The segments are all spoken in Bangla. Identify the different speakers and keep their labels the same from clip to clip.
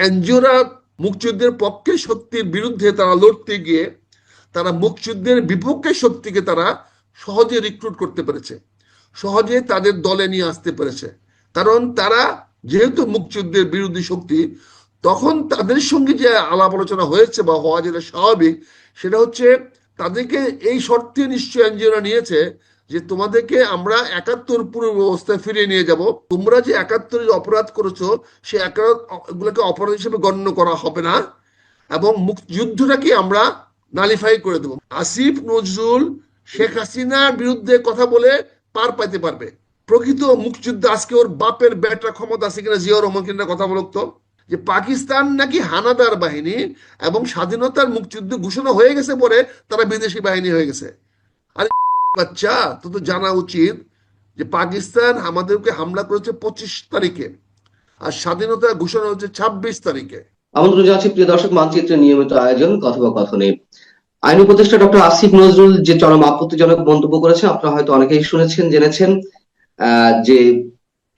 Speaker 1: এনজিওরা মুক্তিযুদ্ধের পক্ষে শক্তির বিরুদ্ধে তারা লড়তে গিয়ে তারা মুক্তিযুদ্ধের বিপক্ষে শক্তিকে তারা সহজে রিক্রুট করতে পেরেছে। সহজে তাদের দলে নিয়ে আসতে পেরেছে। কারণ তারা যেহেতু মুক্তিযুদ্ধের বিরোধী শক্তি, তখন তাদের সঙ্গে যে আলাপ আলোচনা হয়েছে বা হওয়া যেটা স্বাভাবিক, সেটা হচ্ছে তাদেরকে এই শর্তে নিশ্চয় এনজিওরা নিয়েছে যে তোমাদেরকে আমরা একাত্তর পূর্ব ব্যবস্থায় ফিরিয়ে নিয়ে যাব। তোমরা যে একাত্তরে অপরাধ করেছ, সে এগুলোকে অপরাধ হিসেবে গণ্য করা হবে না এবং যুদ্ধটাকে আমরা নালিফাই করে দেবো। আসিফ নজরুল শেখ হাসিনার বিরুদ্ধে কথা বলে পার পাইতে পারবে। প্রকৃত মুক্তিযুদ্ধ আজকে ওর বাপের ব্যাটা ক্ষমতা আছে কিনা জিয়াউর রহমান কিনা কথা বলুক তো। যে পাকিস্তান নাকি হানাদার বাহিনী এবং স্বাধীনতার মুক্তিযুদ্ধ ঘোষণা হয়ে গেছে পরে তারা বিদেশি বাহিনী হয়ে গেছে। আরে বাচ্চা তো তো জানা উচিত যে পাকিস্তান আমাদেরকে হামলা করেছে পঁচিশ তারিখে আর স্বাধীনতা ঘোষণা হচ্ছে ছাব্বিশ তারিখে।
Speaker 2: আমন্ত্রণ জানাচ্ছি প্রিয় দর্শক মানচিত্রের নিয়মিত আয়োজন, কথোপকথনে। আইন উপদেষ্টা ডক্টর আসিফ নজরুল যে চরম আপত্তিজনক মন্তব্য করেছেন আপনারা হয়তো অনেকেই শুনেছেন, জেনেছেন যে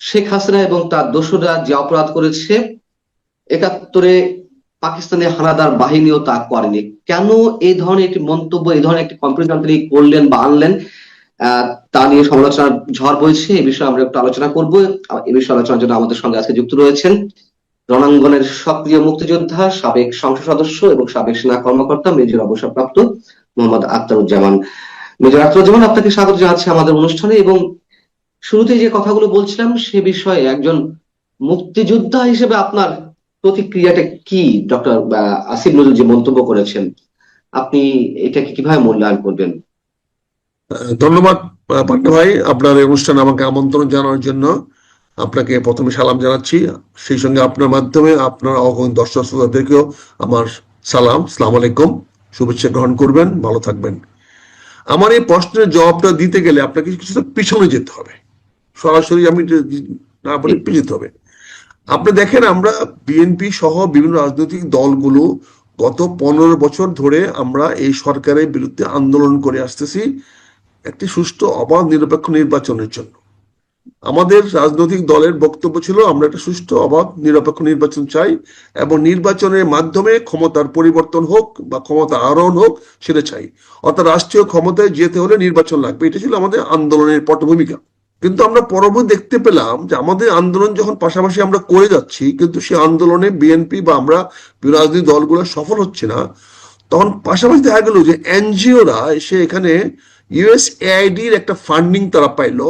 Speaker 2: শেখ হাসিনা এবং তার দোসররা যে অপরাধ করেছে, একাত্তরে পাকিস্তানের হানাদার বাহিনীও তা করেনি। কেন এই ধরনের একটি মন্তব্য, এই ধরনের একটি কম্পিটিশন তিনি করলেন বা আনলেন তা নিয়ে সমালোচনার ঝড় বইছে, এ বিষয়ে আমরা একটু আলোচনা করব। এ বিষয়ে আলোচনার জন্য আমাদের সঙ্গে আজকে যুক্ত রয়েছেন রণাঙ্গনের সক্রিয় মুক্তিযোদ্ধা, সাবেক সংসদ সদস্য এবং সাবেক সেনা কর্মকর্তা মেজর অবসরপ্রাপ্ত মোহাম্মদ আখতারুজ্জামান। মেজর আখতারুজ্জামান, আপনাকে স্বাগত জানাচ্ছি আমাদের অনুষ্ঠানে এবং শুরুতে যে কথাগুলো বলছিলাম সে বিষয়ে একজন মুক্তিযোদ্ধা হিসেবে আপনার প্রতিক্রিয়াটা কি, ডক্টর আসিফ নজরুল যে মন্তব্য করেছেন, আপনি এটাকে কীভাবে মূল্যায়ন করবেন?
Speaker 1: ধন্যবাদ, পান্ডা ভাই। আপনার এই অনুষ্ঠানে আমাকে আমন্ত্রণ জানানোর জন্য আপনাকে প্রথমে সালাম জানাচ্ছি। সেই সঙ্গে আপনার মাধ্যমে আপনার অগণ দর্শক শ্রোতাদেরকেও আমার সালাম সালাম আলাইকুম। শুভেচ্ছা গ্রহণ করবেন, ভালো থাকবেন। আমার এই প্রশ্নের জবাবটা দিতে গেলে আপনাকে কিছুটা পিছনে যেতে হবে। সরাসরি আমি না বলে যেতে হবে। আপনি দেখেন, আমরা বিএনপি সহ বিভিন্ন রাজনৈতিক দলগুলো গত পনেরো বছর ধরে আমরা এই সরকারের বিরুদ্ধে আন্দোলন করে আসতেছি একটি সুষ্ঠু, অবাধ, নিরপেক্ষ নির্বাচনের জন্য। আমাদের রাজনৈতিক দলের বক্তব্য ছিল, আমরা একটা সুষ্ঠু, অবাধ, নিরপেক্ষ নির্বাচন চাই এবং নির্বাচনের মাধ্যমে ক্ষমতার পরিবর্তন হোক বা ক্ষমতা আরোহণ হোক, সেটা চাই। অর্থাৎ রাষ্ট্রীয় ক্ষমতায় যেতে হলে নির্বাচন লাগবে। এটা ছিল আমাদের আন্দোলনের পটভূমিকা। কিন্তু আমরা পরবর্তী দেখতে পেলাম যে আমাদের আন্দোলন যখন পাশাপাশি আমরা করে যাচ্ছি, কিন্তু সেই আন্দোলনে বিএনপি বা আমরা রাজনৈতিক দলগুলো সফল হচ্ছে না। তখন পাশাপাশি দেখা গেল যে এনজিওরা এসে এখানে ইউএস এআইডির একটা ফান্ডিং তারা পাইলো,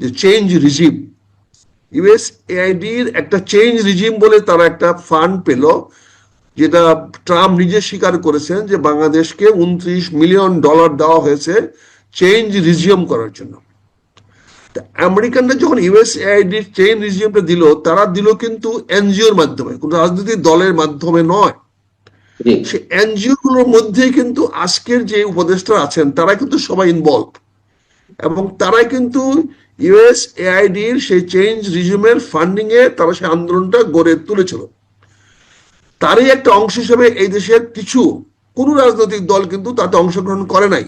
Speaker 1: যে চেঞ্জ রিজিম ইউএস এআইডির একটা চেঞ্জ রিজিম বলে তারা একটা ফান্ড পেল, যেটা ট্রাম্প নিজে স্বীকার করেছেন যে বাংলাদেশকে উনত্রিশ মিলিয়ন ডলার দেওয়া হয়েছে চেঞ্জ রিজিউম করার জন্য। আমেরিকানরা যখন ইউএস এআইডির চেঞ্জ রিজিউমটা দিল তারা দিল কিন্তু এনজিওর মাধ্যমে কোনো রাজনৈতিক দলের মাধ্যমে নয়। সে এনজিও গুলোর মধ্যে কিন্তু আজকের যে উপদেষ্টা আছেন তারা কিন্তু সবাই ইনভলভ এবং তারাই কিন্তু ইউএস এআইডির সেই চেঞ্জ রিজিউমের ফান্ডিং এ তারা সেই আন্দোলনটা গড়ে তুলেছিল। তারই একটা অংশ হিসেবে এই দেশের কিছু কোনো রাজনৈতিক দল কিন্তু তাতে অংশগ্রহণ করে নাই।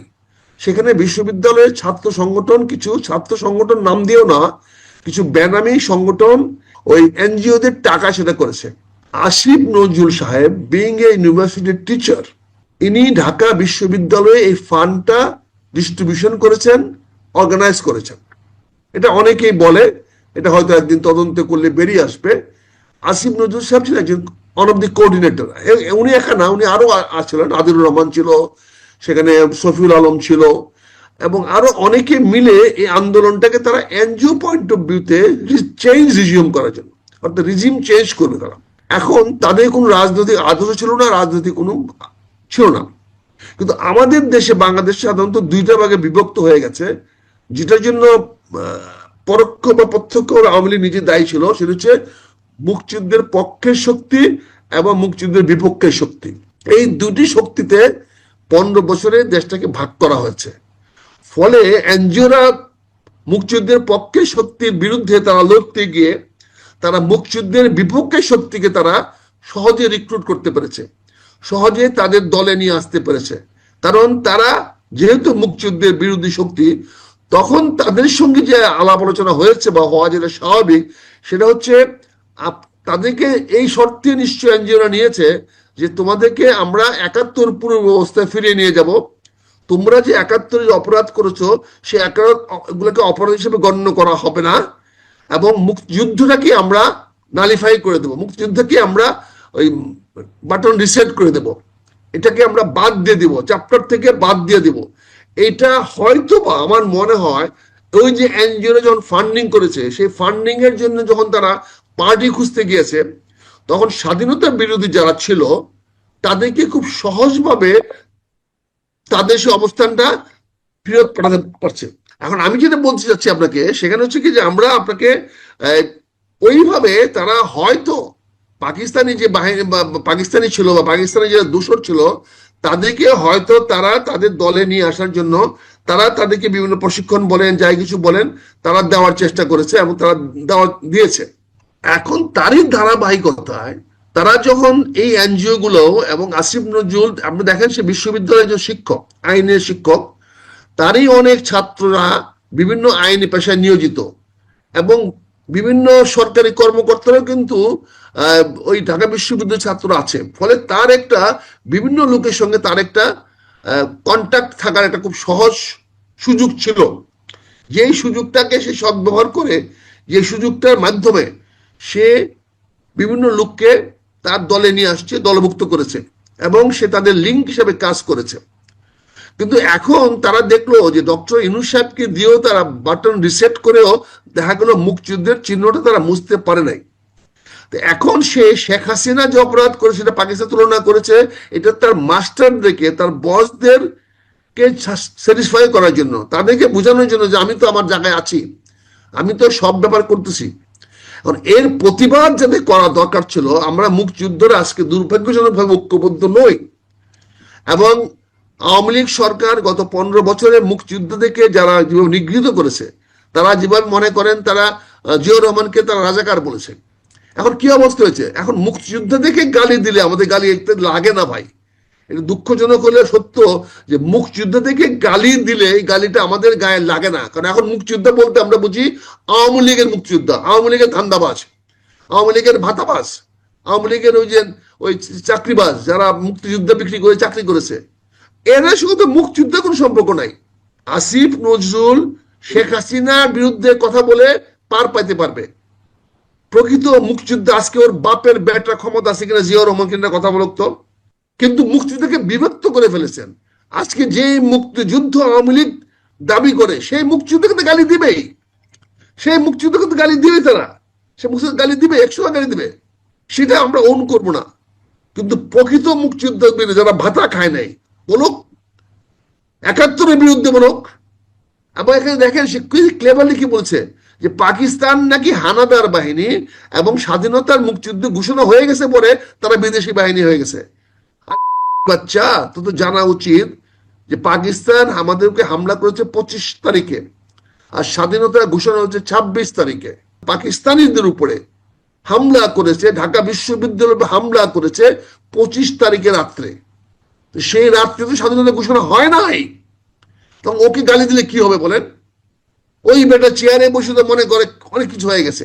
Speaker 1: সেখানে বিশ্ববিদ্যালয়ের ছাত্র সংগঠন, কিছু ছাত্র সংগঠন নাম দিয়েও না, কিছু বেনামি সংগঠন ওই এনজিওদের টাকা সেটা করেছে। আসিফ নজরুল সাহেব বিং এ ইউনিভার্সিটির টিচার ইনি ঢাকা বিশ্ববিদ্যালয়ে এই ফান্ডটা ডিস্ট্রিবিউশন করেছেন অর্গানাইজ করেছেন। এটা অনেকেই বলে, এটা হয়তো একদিন তদন্ত করলে বেরিয়ে আসবে। আসিফ নজরুল সাহেব ছিলেন একজন অন অফ দি কোঅর্ডিনেটর উনি একা না, উনি আরও আ- আছিলেন আদিলুর রহমান ছিল সেখানে সফিউল আলম ছিল। এবং আরও অনেকে মিলে এই আন্দোলনটাকে তারা এনজিও পয়েন্ট অফ ভিউতে চেঞ্জ রিজিউম করার জন্য, অর্থাৎ রিজিম চেঞ্জ করবে তারা এখন তাদের কোনো রাজনৈতিক আদর্শ ছিল না, রাজনৈতিক কোনো ছিল না। কিন্তু আমাদের দেশে বাংলাদেশ সাধারণত দুইটা ভাগে বিভক্ত হয়ে গেছে। যেটার জন্য পরোক্ষ বা প্রত্যক্ষ আওয়ামী লীগ নিজে দায়ী ছিল, সেটা হচ্ছে মুক্তিযুদ্ধের পক্ষের শক্তি এবং মুক্তিযুদ্ধের বিপক্ষের শক্তি। এই দুটি শক্তিতে পনেরো বছরে দেশটাকে ভাগ করা হয়েছে। ফলে এনজিওরা মুক্তিযুদ্ধের পক্ষে শক্তির বিরুদ্ধে তারা লড়তে গিয়ে তারা মুক্তিযুদ্ধের বিপক্ষে শক্তিকে তারা সহজে রিক্রুট করতে পেরেছে। সহজে তাদের দলে নিয়ে আসতে পেরেছে। কারণ তারা যেহেতু মুক্তিযুদ্ধের বিরোধী শক্তি, তখন তাদের সঙ্গে যে আলাপ আলোচনা হয়েছে বা হওয়া যেটা স্বাভাবিক, সেটা হচ্ছে তাদেরকে এই শর্তে নিশ্চয় এনজিওরা নিয়েছে যে তোমাদেরকে আমরা একাত্তর পূর্ব ব্যবস্থায় ফিরিয়ে নিয়ে যাব। তোমরা যে একাত্তরে যে অপরাধ করেছ, সে এগুলোকে অপরাধ হিসেবে গণ্য করা হবে না। এবং মুক্তিযুদ্ধটাকে আমরা নালিফাই করে দেবো? মুক্তিযুদ্ধকে আমরা ওই বাটন রিসেট করে দেব? এটাকে আমরা বাদ দিয়ে দিব চ্যাপ্টার থেকে বাদ দিয়ে দিব। এটা হয়তো বা আমার মনে হয় ওই যে এনজিও যখন ফান্ডিং করেছে, সেই ফান্ডিং এর জন্য যখন তারা পার্টি খুঁজতে গিয়েছে তখন স্বাধীনতা বিরোধী যারা ছিল, তাদেরকে খুব সহজভাবে তাদের সে অবস্থানটা ফেরত পাঠাতে পারছে। এখন আমি যেটা বলতে চাচ্ছি আপনাকে, সেখানে হচ্ছে কি যে আমরা আপনাকে ওইভাবে তারা হয়তো পাকিস্তানি যে বাহিনী পাকিস্তানি ছিল বা পাকিস্তানি যে দূষর ছিল, তাদেরকে হয়তো তারা তাদের দলে নিয়ে আসার জন্য, তারা তাদেরকে বিভিন্ন প্রশিক্ষণ বলেন, যাই কিছু বলেন, তারা দেওয়ার চেষ্টা করেছে এবং তারা দেওয়া দিয়েছে। এখন তারই ধারাবাহিকতায় তারা যখন এই এনজিও গুলো এবং আসিফ নজরুল, আপনি দেখেন সে বিশ্ববিদ্যালয়ের একজন শিক্ষক, আইনের শিক্ষক, তারই অনেক ছাত্ররা বিভিন্ন আইনি পেশায় নিয়োজিত এবং বিভিন্ন সরকারি কর্মকর্তারাও কিন্তু ওই ঢাকা বিশ্ববিদ্যালয়ের ছাত্র আছে। ফলে তার একটা বিভিন্ন লোকের সঙ্গে তার একটা কন্ট্যাক্ট থাকার একটা খুব সহজ সুযোগ ছিল। যেই সুযোগটাকে সে সদ্ব্যবহার করে যে সুযোগটার মাধ্যমে সে বিভিন্ন লোককে তার দলে নিয়ে আসছে, দলভুক্ত করেছে এবং সে তাদের লিঙ্ক হিসেবে কাজ করেছে। কিন্তু এখন তারা দেখল যে ডক্টর ইনু সাহেবকে দিয়েও তারা বাটন রিসেট করেও দেখা গেল মুক্তিযুদ্ধের চিহ্নটা তারা মুছতে পারে নাই। এখন সে শেখ হাসিনা যে অপরাধ করে সেটা পাকিস্তান তুলনা করেছে, এটা তার মাস্টারদেরকে তার বসদের কে স্যাটিসফাই করার জন্য, তাদেরকে বোঝানোর জন্য যে আমি তো আমার জায়গায় আছি, আমি তো সব ব্যাপার করতেছি। এর প্রতিবাদ যাতে করা দরকার ছিল, আমরা মুক্তিযুদ্ধরা আজকে দুর্ভাগ্যজনকভাবে ঐক্যবদ্ধ নই। এবং আওয়ামী লীগ সরকার গত পনেরো বছরে মুক্তিযুদ্ধ থেকে যারা নিগৃহীত করেছে, তারা যেভাবে মনে করেন তারা জিয়াউর রহমানকে তারা রাজাকার বলেছে এখন কি অবস্থা হয়েছে? এখন মুক্তিযুদ্ধ থেকে গালি দিলে আমাদের গালি লাগে না ভাই। এটা দুঃখজনক হলে সত্য যে মুক্তিযুদ্ধ থেকে গালি দিলে এই গালিটা আমাদের গায়ে লাগে না। কারণ এখন মুক্তিযুদ্ধ বলতে আমরা বুঝি আওয়ামী লীগের মুক্তিযুদ্ধ। আওয়ামী লীগের ধান্দাবাজ, আওয়ামী লীগের ভাতাবাজ, আওয়ামী লীগের ওই যে, ওই চাকরিবাজ যারা মুক্তিযুদ্ধ বিক্রি করে চাকরি করেছে। এরা শুধু মুক্তিযুদ্ধে কোনো সম্পর্ক নাই। আসিফ, নজরুল, শেখ হাসিনার বিরুদ্ধে কথা বলে পার পাইতে পারবে। প্রকৃত মুক্তিযুদ্ধ আজকে ওর বাপের ব্যাটার ক্ষমতা আছে কিনা জিয়াউর রহমান কিনা কথা বলুক তো। কিন্তু মুক্তিযুদ্ধকে বিভক্ত করে ফেলেছেন। আজকে যে মুক্তিযুদ্ধ আওয়ামী লীগ দাবি করে, সেই মুক্তিযুদ্ধকে তো গালি দিবেই। সেই মুক্তিযুদ্ধকে তো গালি দিবে তারা। সে মুক্তিযুদ্ধ গালি দিবে একশো গালি দিবে। সেটা আমরা ওন করব না। কিন্তু প্রকৃত মুক্তিযুদ্ধ যারা ভাতা খায় নাই, বলুক, একাত্তরের বিরুদ্ধে বলুক, এবং এখানে দেখেন সে ক্লেভারলি কি বলছে, যে পাকিস্তান নাকি হানাদার বাহিনী এবং স্বাধীনতার মুক্তিযুদ্ধ ঘোষণা হয়ে গেছে পরে তারা বিদেশি বাহিনী হয়ে গেছে। বাচ্চা তো তো জানা উচিত যে পাকিস্তান আমাদেরকে হামলা করেছে পঁচিশ তারিখে আর স্বাধীনতা ঘোষণা হচ্ছে ছাব্বিশ তারিখে। পাকিস্তানিদের উপরে হামলা করেছে, ঢাকা বিশ্ববিদ্যালয়ে হামলা করেছে পঁচিশ তারিখে রাত্রে। সেই রাত্রে তো স্বাধীনতা ঘোষণা হয় নাই। তখন ওকে গালি দিলে কি হবে বলেন? ওই বেটা চেয়ারে বসে তো মনে করে অনেক কিছু হয়ে গেছে।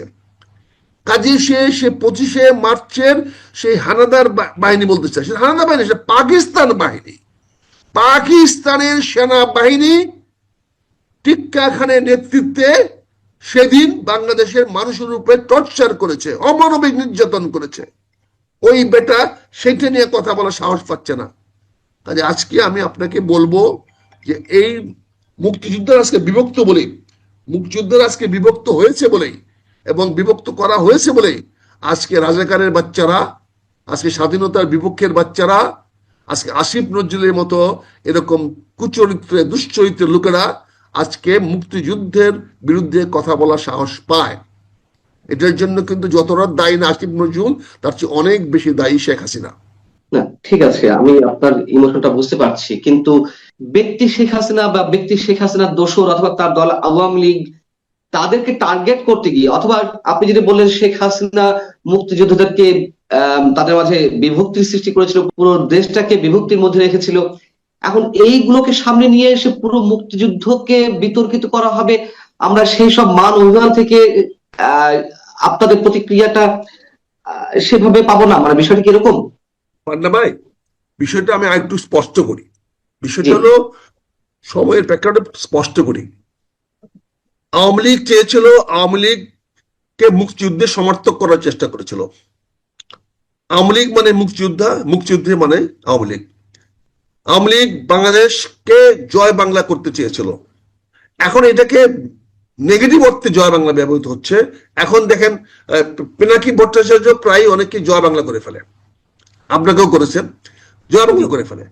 Speaker 1: কাজে সে সে পঁচিশে মার্চের সেই হানাদার বাহিনী বলতে চায়। সে হানাদার বাহিনী, সে পাকিস্তান বাহিনী। পাকিস্তানের সেনাবাহিনী টিক্কা খানের নেতৃত্বে সেদিন বাংলাদেশের মানুষের উপরে টর্চার করেছে, অমানবিক নির্যাতন করেছে। ওই বেটা সেটা নিয়ে কথা বলার সাহস পাচ্ছে না। কাজে আজকে আমি আপনাকে বলব যে এই মুক্তিযুদ্ধের আজকে বিভক্ত বলেই, মুক্তিযুদ্ধের আজকে বিভক্ত হয়েছে বলেই এবং বিভক্ত করা হয়েছে বলে আজকে রাজাকারের বাচ্চারা, আজকে স্বাধীনতার বিপক্ষের বাচ্চারা, আজকে আসিফ নজরুলের মতো এরকম কুচরিত্রে, দুশ্চরিত্রের লোকেরা আজকে মুক্তিযুদ্ধের বিরুদ্ধে কথা বলার সাহস পায়। এটার জন্য কিন্তু যতটা দায়ী না আসিফ নজরুল, তার চেয়ে অনেক বেশি দায়ী শেখ হাসিনা।
Speaker 2: ঠিক আছে, আমি আপনার ইমোশনটা বুঝতে পারছি। কিন্তু ব্যক্তি শেখ হাসিনা বা ব্যক্তি শেখ হাসিনার দোসর অথবা তার দল আওয়ামী লীগ তাদেরকে টার্গেট করতে গিয়ে অথবা আপনি যেটা বললেন শেখ হাসিনা মুক্তিযোদ্ধাদেরকে তাদের মাঝে বিভক্তির সৃষ্টি করেছিল পুরো দেশটাকে বিভক্তির মধ্যে রেখেছিল। এখন এইগুলোকে সামনে নিয়ে এসে পুরো মুক্তিযুদ্ধকে বিতর্কিত করা হবে। আমরা সেই সব মান অভিমান থেকে আহ, আপনাদের প্রতিক্রিয়াটা সেভাবে পাবো না। মানে বিষয়টা কীরকম
Speaker 1: পান্না ভাই বিষয়টা আমি আরেকটু স্পষ্ট করি। বিষয়টা হলো সময়ের প্রেক্ষাপটে স্পষ্ট করি। আওয়ামী লীগ চেয়েছিল, আওয়ামী লীগকে মুক্তিযুদ্ধে সমর্থক করার চেষ্টা করেছিল। আওয়ামী লীগ মানে মুক্তিযোদ্ধা, মুক্তিযুদ্ধে মানে আওয়ামী লীগ। আওয়ামী লীগ বাংলাদেশকে জয় বাংলা করতে চেয়েছিল। এখন এটাকে নেগেটিভ অর্থে জয় বাংলা ব্যবহৃত হচ্ছে। এখন দেখেন পিনাকি ভট্টাচার্য প্রায় অনেকে জয় বাংলা করে ফেলে। আপনাকেও করেছেন। জয় বাংলা করে ফেলে।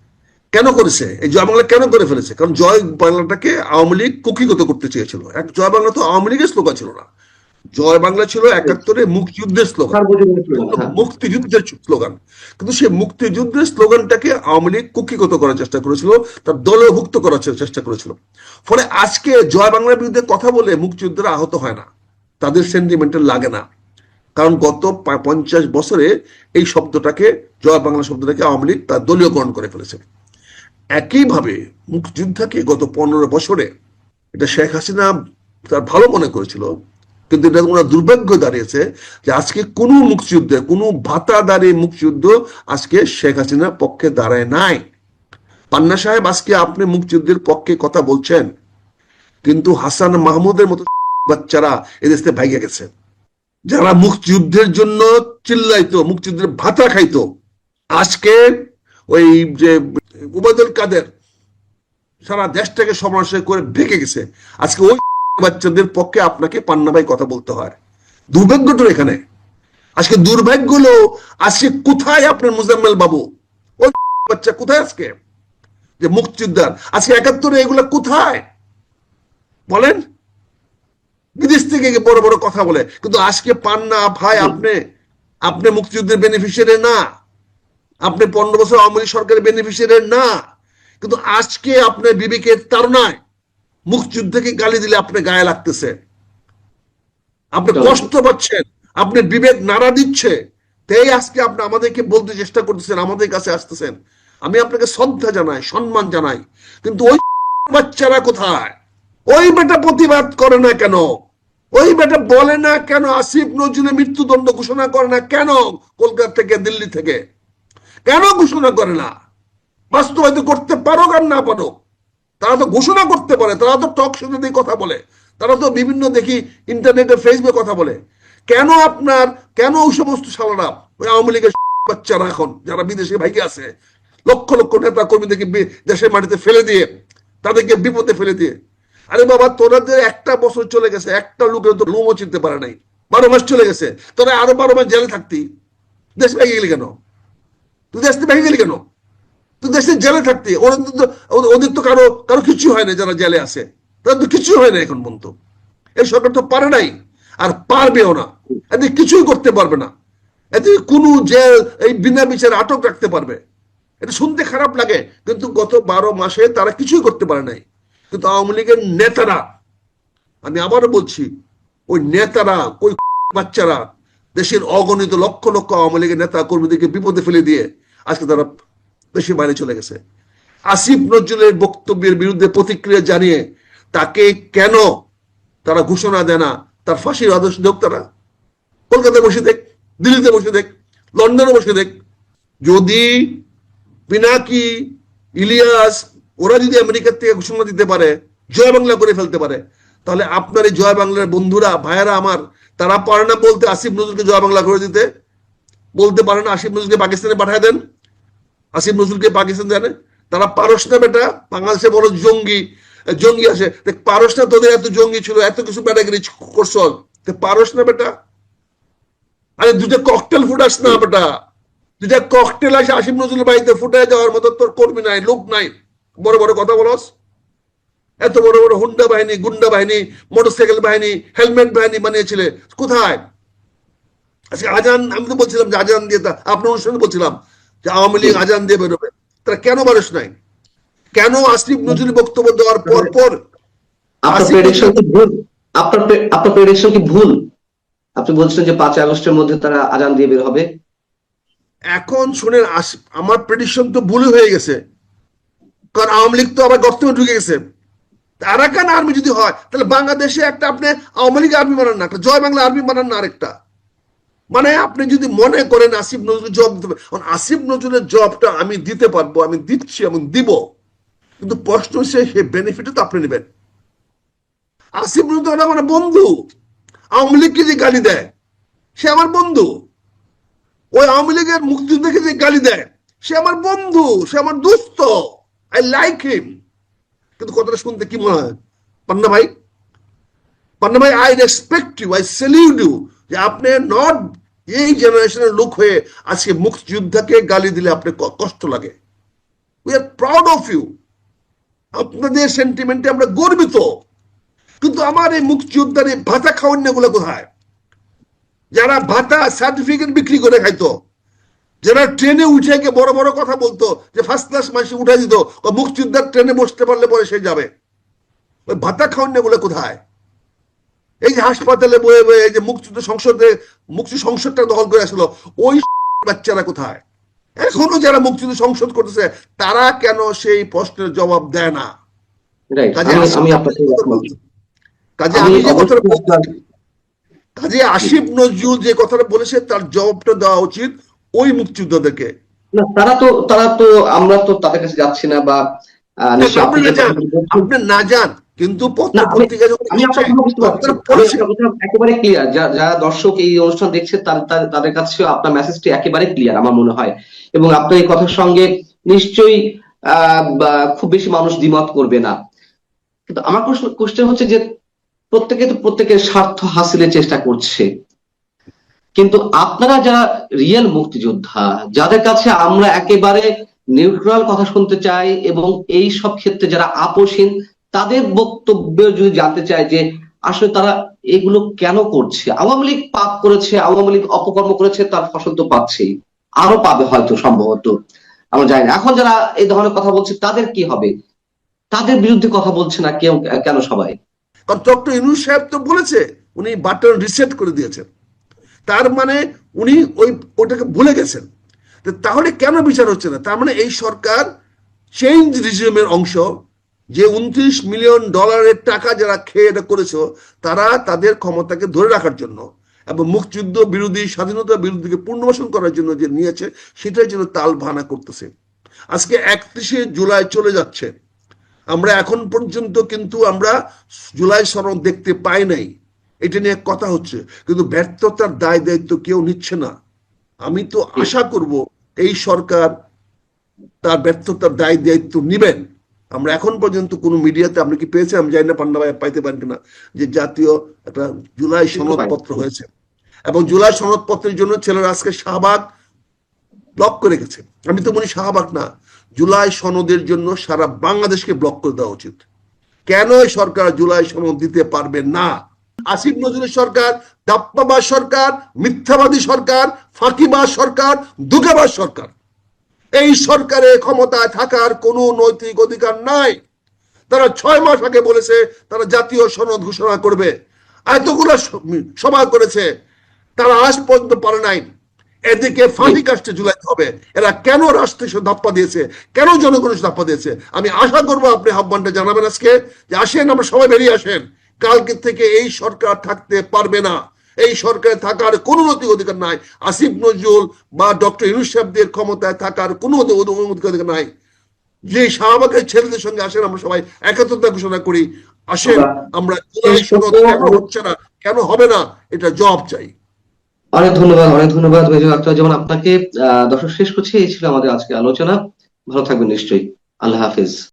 Speaker 1: কেন করেছে? এই জয় বাংলা কেন করে ফেলেছে? কারণ জয় বাংলাটাকে আওয়ামী লীগ কুকিগত করতে চেয়েছিল। এক জয় বাংলা তো আওয়ামী লীগের স্লোগান ছিল না। জয় বাংলা ছিল একাত্তরে মুক্তিযুদ্ধের স্লোগান। মুক্তিযুদ্ধের স্লোগান। কিন্তু সেই মুক্তিযুদ্ধের স্লোগানটাকে আওয়ামী লীগ কুক্ষিগত করার চেষ্টা করেছিল, তার দলভুক্ত করার চেষ্টা করেছিল। ফলে আজকে জয় বাংলার বিরুদ্ধে কথা বলে মুক্তিযুদ্ধরা আহত হয় না। তাদের সেন্টিমেন্টাল লাগে না। কারণ গত পঞ্চাশ বছরে এই শব্দটাকে, জয় বাংলা শব্দটাকে আওয়ামী লীগ তার দলীয়করণ করে ফেলেছে। একইভাবে মুক্তিযুদ্ধকে গত পনেরো বছরে এটা শেখ হাসিনা তার ভালো মনে করেছিল, কিন্তু এটা ওনার দুর্ভাগ্য দাঁড়িয়েছে যে আজকে কোনো মুক্তিযুদ্ধে, কোনো ভাতা দাঁড়িয়ে মুক্তিযুদ্ধ আজকে শেখ হাসিনার পক্ষে দাঁড়ায় নাই। পান্না সাহেব, আজকে আপনি মুক্তিযুদ্ধের পক্ষে কথা বলছেন, কিন্তু হাসান মাহমুদের মতো বাচ্চারা এদেশ থেকে ভাইগে গেছে। যারা মুক্তিযুদ্ধের জন্য চিল্লাইতো, মুক্তিযুদ্ধের ভাতা খাইতো, আজকে ওই যে উবাদুল কাদের সারা দেশটাকে সমাবেশ করে ঢেকে গেছে। আজকে ওই বাচ্চাদের পক্ষে আপনাকে পান্না ভাই কথা বলতে হয়। দুর্ভাগ্যটা এখানে। আজকে দুর্ভাগ্য হলো আজকে কোথায় আপনার মুজাম্মেল বাবু? ওই বাচ্চা কোথায় আজকে? যে মুক্তিযোদ্ধার। আজকে একাত্তরে এগুলা কোথায়? বলেন। বিদেশ থেকে বড় বড় কথা বলে। কিন্তু আজকে পান না ভাই আপনি আপনি মুক্তিযুদ্ধের বেনিফিশিয়ারি না। আপনি পনেরো বছর আওয়ামী লীগ সরকারের বেনিফিশিয়ারি না কিন্তু আজকে আপনার বিবেকের তারনায় মুক্তিযুদ্ধকে গালি দিলে আপনি গায়ে লাগতেছে। আপনি কষ্ট পাচ্ছেন আপনি বিবেক নাড়া দিচ্ছে তাই আজকে আপনি আমাদেরকে বলতে চেষ্টা করতেছেন আমাদের কাছে আসতেছেন। আমি আপনাকে শ্রদ্ধা জানাই সম্মান জানাই কিন্তু ওই বাচ্চারা কোথায়? ওই বেটা প্রতিবাদ করে না কেন? ওই বেটা বলে না কেন আসিফ নজরুলের মৃত্যুদণ্ড ঘোষণা করে না কেন? কলকাতা থেকে দিল্লি থেকে? কেন ঘোষণা করে না? বাস্তবায়িত করতে পারো আর না পারো তারা তো ঘোষণা করতে পারে, তারা তো টক শোতে দিয়ে কথা বলে, তারা তো বিভিন্ন দেখি ইন্টারনেটে ফেসবুকে কথা বলে। কেন আপনার, কেন ওই সমস্ত সালারা ওই আওয়ামী লীগের বাচ্চারা এখন, যারা বিদেশে ভাইকে আছে, লক্ষ লক্ষ নেতা কর্মীদেরকে দেশের মাটিতে ফেলে দিয়ে, তাদেরকে বিপদে ফেলে দিয়ে। আরে বাবা, তোরা যে একটা বছর চলে গেছে, একটা লোকের তো লোমও চিনতে পারে নাই। বারো মাস চলে গেছে, তোরা আরও বারো মাস জেলে থাকতি, দেশ ভেঙে গেলি কেন? তুই দেশ ভেঙে গেলি কেন? তুই দেশের জেলে থাকতি। ওরা তো ওদের- ওদের তো কারও কারও কিছু হয় না যারা জেলে আছে। তাদের তো কিছু হয় না এখন পর্যন্ত। এই সরকার তো পারে নাই। আর পারবেও না। এদের কিছুই করতে পারবে না। এদের কোনো জেল, এই বিনা বিচারে আটক রাখতে পারবে। এটা শুনতে খারাপ লাগে। কিন্তু গত বারো মাসে তারা কিছুই করতে পারে নাই। কিন্তু আওয়ামী লীগের নেতারা আমি আবারও বলছি, ওই নেতারা, ওই বাচ্চারা দেশের অগণিত লক্ষ লক্ষ আওয়ামী লীগের নেতা কর্মীদেরকে বিপদে ফেলে দিয়ে আজকে তারা দেশের বাইরে চলে গেছে। আসিফ নজরুলের বক্তব্যের বিরুদ্ধে প্রতিক্রিয়া জানিয়ে তাকে কেন তারা ঘোষণা দেয় না, তার ফাঁসির আদেশ দেখ তারা। কলকাতায় বসে দেখ, দিল্লিতে বসে দেখ, লন্ডনে বসে দেখ। যদি পিনাকি, ইলিয়াস, ওরা যদি আমেরিকার থেকে ঘোষণা দিতে পারে, জয় বাংলা করে ফেলতে পারে, তাহলে আপনার এই জয় বাংলার বন্ধুরা, ভাইয়েরা আমার, তারা পারে না বলতে আসিফ নজরুলকে জয় বাংলা করে দিতে? বলতে পারে না আসিফ নজরুলকে পাকিস্তানে পাঠায় দেন? আসিফ নজরুলকে পাকিস্তান জানে? তারা পারস না বেটা, বাংলাদেশে বড় জঙ্গি জঙ্গি আছে। পারস না তোদের এত জঙ্গি ছিল, এত কিছু ব্যাটাগিরি করছ। পারস না বেটা। আরে দুটা ককটেল ফুটাস না বেটা। দুটা ককটেল আসে আসিফ নজরুল বাড়িতে, ফুটায় যাওয়ার মতো তোর কর্মী নাই, লোক নাই। বড় বড় কথা বলস। এত বড় বড় হুন্ডা বাহিনী, গুন্ডা বাহিনী, মোটরসাইকেল বাহিনী, হেলমেট বাহিনী বানিয়েছিলে। কোথায়? আজকে আজান, আমি তো বলছিলাম যে আজান দিয়ে আপনার অনুষ্ঠানে বলছিলাম। যে আওয়ামী লীগ আজান দিয়ে বেরোবে। তারা কেন মানুষ নাই? কেন আসিফ নজরুল বক্তব্য দেওয়ার পর পর
Speaker 2: আপনার প্রেডিকশন কি ভুল? আপনি বলছেন যে পাঁচই আগস্টের মধ্যে তারা আজান দিয়ে বের হবে।
Speaker 1: এখন শুনেন আমার প্রেডিকশন তো ভুল হয়ে গেছে। কারণ আওয়ামী লীগ তো আবার গর্তে ঢুকে গেছে। আরাকান আর্মি যদি হয়? তাহলে বাংলাদেশে একটা আপনি আওয়ামী লীগ আর্মি বানান না একটা জয় বাংলা আর্মি বানান না আরেকটা। মানে আপনি যদি মনে করেন আসিফ নজরুল জব দিতে আসিফ নজরুলের জবটা আমি দিতে পারব, আমি দিচ্ছি এবং দিব। কিন্তু প্রশ্ন হচ্ছে সেই বেনিফিটও তো আপনি নেবেন। আসিফ নজরুল আমার বন্ধু। আওয়ামী লীগকে যে গালি দেয়, সে আমার বন্ধু। ওই আওয়ামী লীগের মুক্তিযুদ্ধকে যে গালি দেয়, সে আমার বন্ধু, সে আমার দোস্ত। আই লাইক হিম কিন্তু কথাটা শুনতে কি মনে হয়? পান্না ভাই? পান্না ভাই I respect you I salute you যে আপনি নট এই জেনারেশনের লোক হয়ে আজকে মুক্তিযোদ্ধাকে গালি দিলে আপনি কষ্ট লাগে। We are proud of you আপনাদের সেন্টিমেন্টে আমরা গর্বিত। কিন্তু আমার এই মুক্তিযোদ্ধার এই ভাতা খাওয়ানগুলো কোথায়? যারা ভাতা সার্টিফিকেট বিক্রি করে খাইতো, যারা ট্রেনে উঠে গিয়ে বড় বড় কথা বলতো, যে ফার্স্ট ক্লাস মাসে উঠে দিত মুক্তিযোদ্ধার ট্রেনে বসতে পারলে পরে সে যাবে। ওই ভাতা খাওয়ানগুলো কোথায়? এই যে হাসপাতালে বয়ে বয়ে এই যে মুক্তিযুদ্ধ সংসদে মুক্তি সংসদটা দখল করে আসলো ওই বাচ্চারা কোথায়? এখনও যারা মুক্তিযুদ্ধ সংসদ করতেছে তারা কেন সেই প্রশ্নের জবাব দেয় না? কাজে
Speaker 2: আমি
Speaker 1: আসিফ যে কথাটা কাজে নজরুল যে কথাটা বলেছে তার জবাবটা দেওয়া উচিত ওই মুক্তিযোদ্ধাদেরকে।
Speaker 2: না তারা তো তারা তো আমরা তো তাদের কাছে যাচ্ছি না বা
Speaker 1: আপনি না যান। কিন্তু
Speaker 2: একেবারে ক্লিয়ার যারা দর্শক এই অনুষ্ঠান দেখছে তাদের কাছে আপনার মেসেজটি একেবারে ক্লিয়ার আমার মনে হয়। এবং আপনার এই কথার সঙ্গে নিশ্চয়ই খুব বেশি মানুষ দ্বিমত করবে না। কিন্তু আমার কোশ্চেন হচ্ছে যে প্রত্যেকে তো প্রত্যেকের স্বার্থ হাসিলের চেষ্টা করছে। কিন্তু আপনারা যারা রিয়েল মুক্তিযোদ্ধা যাদের কাছে আমরা একেবারে নিউট্রাল কথা শুনতে চাই এবং এই সব ক্ষেত্রে যারা আপোষহীন তাদের বক্তব্য যদি জানতে চাই যে আসলে তারা এগুলো কেন করছে, আওয়ামী লীগ পাপ করেছে, আওয়ামী লীগ অপকর্ম করেছে, তার ফসল তো পাচ্ছেই। আরও পাবে হয়তো সম্ভবত, আমরা জানি না। এখন যারা এই ধরনের কথা বলছে, তাদের কি হবে? তাদের বিরুদ্ধে কথা বলছে না কেউ, কেন সবাই?
Speaker 1: ডক্টর ইনুস সাহেব তো বলেছে, উনি বাটন রিসেট করে দিয়েছেন। তার মানে উনি ওই ওটাকে ভুলে গেছেন। তাহলে কেন বিচার হচ্ছে না? তার মানে এই সরকার চেঞ্জ রিজিমের অংশ যে উনত্রিশ মিলিয়ন ডলারের টাকা যারা খেয়ে এটা করেছে, তারা তাদের ক্ষমতাকে ধরে রাখার জন্য এবং মুক্তিযুদ্ধ বিরোধী, স্বাধীনতা বিরোধীকে পুনর্বাসন করার জন্য যে নিয়েছে, সেটার জন্য তাল ভানা করতেছে। আজকে একত্রিশে জুলাই চলে যাচ্ছে। আমরা এখন পর্যন্ত কিন্তু আমরা জুলাই সনদ দেখতে পাই নাই। এটা নিয়ে কথা হচ্ছে, কিন্তু ব্যর্থতার দায় দায়িত্ব কেউ নিচ্ছে না। আমি তো আশা করব এই সরকার তার ব্যর্থতার দায় দায়িত্ব নিবেন। আমরা এখন পর্যন্ত কোনো মিডিয়াতে আপনি কি পেয়েছেন? আমি জানি না পান্না ভাই পাইতে পারেন কিনা যে জাতীয় একটা জুলাই সনদপত্র হয়েছে। এবং জুলাই সনদপত্রের জন্য ছেলেরা আজকে শাহবাগ ব্লক করে গেছে। আমি তো মনে শাহবাগ না জুলাই সনদের জন্য সারা বাংলাদেশকে ব্লক করে দেওয়া উচিত। কেন সরকার জুলাই সনদ দিতে পারবে না? আসিফ নজরুল সরকার দাপ্পাবাজ সরকার মিথ্যাবাদী সরকার ফাঁকিবাজ সরকার দুগাবাজ সরকার। এই সরকারে ক্ষমতায় থাকার কোনো নৈতিক অধিকার নাই। তারা ছয় মাস আগে বলেছে, তারা জাতীয় সনদ ঘোষণা করবে। এতগুলো সভা করেছে। তারা আজ পর্যন্ত পারে নাই। এদিকে ফাঁসি কাস্টে ঝুলাইতে হবে। এরা কেন রাষ্ট্রে এসে ধাপ্পা দিয়েছে? কেন জনগণের এসে ধাপ্পা দিয়েছে? আমি আশা করব আপনি আহ্বানটা জানাবেন আজকে যে আসেন, আমরা সবাই বেরিয়ে আসেন। কালকে থেকে এই সরকার থাকতে পারবে না। এই সরকারে থাকার কোনো নৈতিক অধিকার নাই। আসিফ নজরুল বা ডক্টর ইউনুস সাহেবদের ক্ষমতায় থাকার কোনো অধি- অধি- অধিকার নাই। যে শাহবাগের ছেলেদের সঙ্গে আসেন আমরা সবাই একাত্মতা ঘোষণা করি। আসেন আমরা কেন হচ্ছে না কেন হবে না এটা জবাব চাই।
Speaker 2: অনেক ধন্যবাদ অনেক ধন্যবাদ আক্তার যেমন আপনাকে আহ দর্শক শেষ করছি এই ছিল আমাদের আজকে আলোচনা। ভালো থাকবেন নিশ্চয়ই। আল্লাহ হাফিজ।